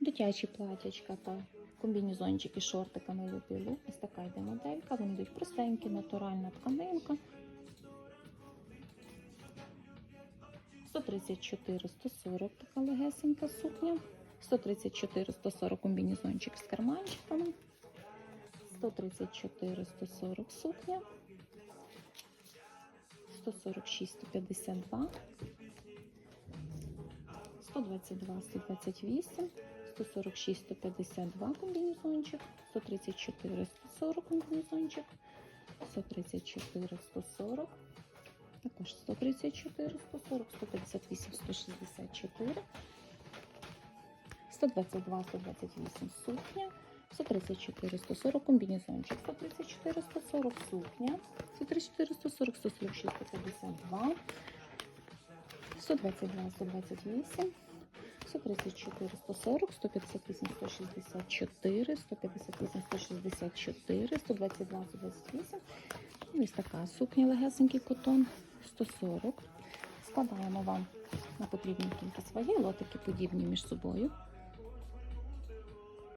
Дитячі платячка та комбінезончики з шортиками лупілу. Ось така йде моделька. Вони йдуть простенькі, натуральна тканинка. 134, 140 така легесенька сукня. 134, 140 комбінезончик з карманчиками. 134, 140 сукня. 146, 152. 122, 128, 146, 152 комбінезончик, 134, 140 комбінезончик, 134, 140, також 134, 140, 158, 164, 122, 128 сукня, 134, 140 комбінезончик, 134, 140 сукня, 134, 140, 146, 152, 122, 128, 134, 140, 158, 164, 158, 164, 122, 128. Ось така сукня легесенький котон 140. Складаємо вам на потрібну кількість ваги, лотики подібні між собою.